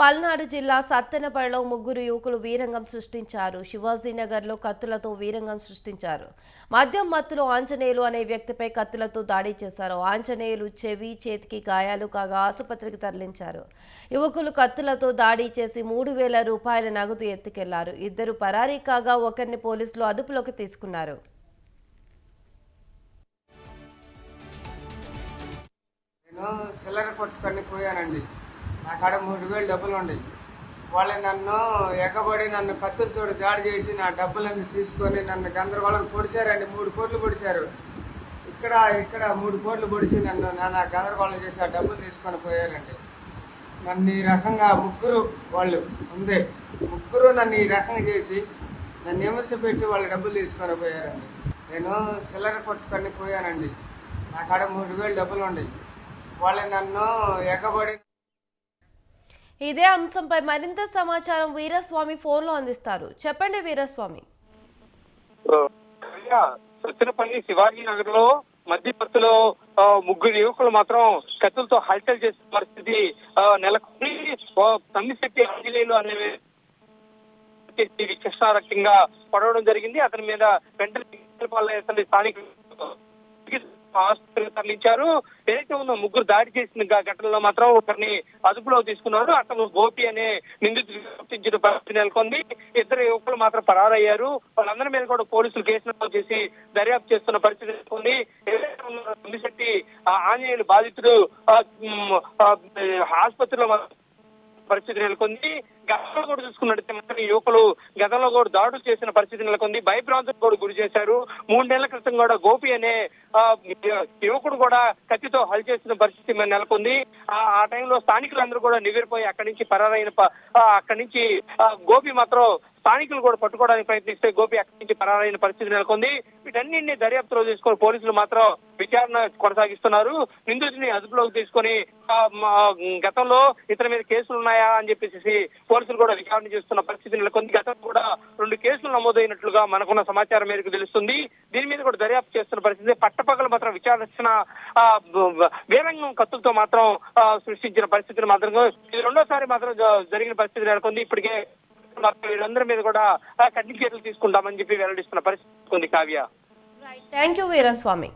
పల్నాడు జిల్లా సత్తెనపల్లిలో ముగ్గురు యువకులు వీరంగం సృష్టించారు. శివాజీనగర్లో కత్తులతో వీరంగం సృష్టించారు. మద్యం మత్తులో ఆంజనేయులు అనే వ్యక్తిపై కత్తులతో దాడి చేశారు. ఆంజనేయులు చెవి చేతికి గాయాలు కాగా ఆసుపత్రికి తరలించారు. యువకులు కత్తులతో దాడి చేసి మూడు వేల రూపాయల నగదు ఎత్తుకెళ్ళారు. ఇద్దరు పరారీ కాగా ఒకరిని పోలీసులు అదుపులోకి తీసుకున్నారు. నేను సిల్లర కొట్టుకొని పోయానండి. నా కాడ మూడు వేలు డబ్బులు ఉన్నాయి వాళ్ళు నన్ను ఎగబడి నన్ను కత్తులతో దాడి చేసి నా డబ్బులన్నీ తీసుకొని నన్ను గందరగోళం పొడిచారండి. మూడు కోట్లు పొడిచారు. ఇక్కడ ఇక్కడ మూడు కోట్లు పొడిచి నన్ను నా నా గందరగోళం చేసి ఆ డబ్బులు తీసుకొని పోయారండి. నన్ను ఈ రకంగా ముగ్గురు వాళ్ళు ఉందే ముగ్గురు నన్ను ఈ రకంగా చేసి నన్ను విమర్శ పెట్టి వాళ్ళ డబ్బులు తీసుకొని పోయారండి. నేను సిల్లర కొట్టుకొని పోయానండి. నా కాడ మూడు వేలు డబ్బులు ఉన్నాయి వాళ్ళు నన్ను ఎగబడి ఇదే అంశంపై మరింత సమాచారం వీరస్వామి ఫోన్లో అందిస్తారు. చెప్పండి వీరస్వామి. కళ్యా, శివాజీ నగర్లో మధ్యపత్తులో ముగ్గురు యువకులు మాత్రం కత్తులతో హల్చల్ చేసే పరిస్థితి నెలకొని ఓ తమ్మిశెట్టి ఆంజనేయులు అనే వ్యక్తి పడవడం జరిగింది. అతని మీద వెంటనే పాలన ఆసుపత్రికి తరలించారు. ఏదైతే ఉందో ముగ్గురు దాడి చేసిన ఘటనలో మాత్రం ఒకరిని అదుపులో తీసుకున్నారు. అతను గోపి అనే నిందితుడు పరిస్థితి నెలకొంది. ఇద్దరు యువకులు మాత్రం పరారయ్యారు. వాళ్ళందరి మీద కూడా పోలీసులు కేసు నమోదు చేసి దర్యాప్తు చేస్తున్న పరిస్థితి నెలకొంది. ఏదైతే ఆ ఆంజనేయులు బాధితుడు ఆసుపత్రిలో మాత్రం పరిస్థితి నెలకొంది. గతంలో కూడా చూసుకున్నట్టయితే మాత్రం యువకులు గతంలో కూడా దాడులు చేసిన పరిస్థితి నెలకొంది. భయభ్రాంతులకు కూడా గురి చేశారు. మూడేళ్ళ క్రితం కూడా గోపి అనే యువకుడు కూడా కత్తితో హల్ చేసిన పరిస్థితి నెలకొంది. ఆ టైంలో స్థానికులందరూ కూడా నివేరిపోయి అక్కడి నుంచి పరారైన అక్కడి నుంచి గోపి మాత్రం స్థానికులు కూడా పట్టుకోవడానికి ప్రయత్నిస్తే గోపి అక్కడి నుంచి పరారైన పరిస్థితి నెలకొంది. వీటన్నింటినీ దర్యాప్తులో తీసుకొని పోలీసులు మాత్రం విచారణ కొనసాగిస్తున్నారు. నిందితుడిని అదుపులోకి తీసుకొని గతంలో ఇతని మీద కేసులు ఉన్నాయా అని చెప్పేసి పోలీసులు కూడా విచారణ చేస్తున్న పరిస్థితి నెలకొంది. గతంలో కూడా రెండు కేసులు నమోదైనట్లుగా మనకున్న సమాచారం మేరకు తెలుస్తుంది. దీని మీద కూడా దర్యాప్తు చేస్తున్న పరిస్థితి పట్టపగలు మాత్రం విచారించిన వేరంగం కత్తులతో మాత్రం సృష్టించిన పరిస్థితిని మాత్రం ఇది రెండోసారి మాత్రం జరిగిన పరిస్థితి నెలకొంది. ఇప్పటికే వీరందరి మీద కూడా కఠిన చర్యలు తీసుకుంటామని చెప్పి వెల్లడిస్తున్న పరిస్థితి ఉంది కావ్య. Thank you Veeraswamy.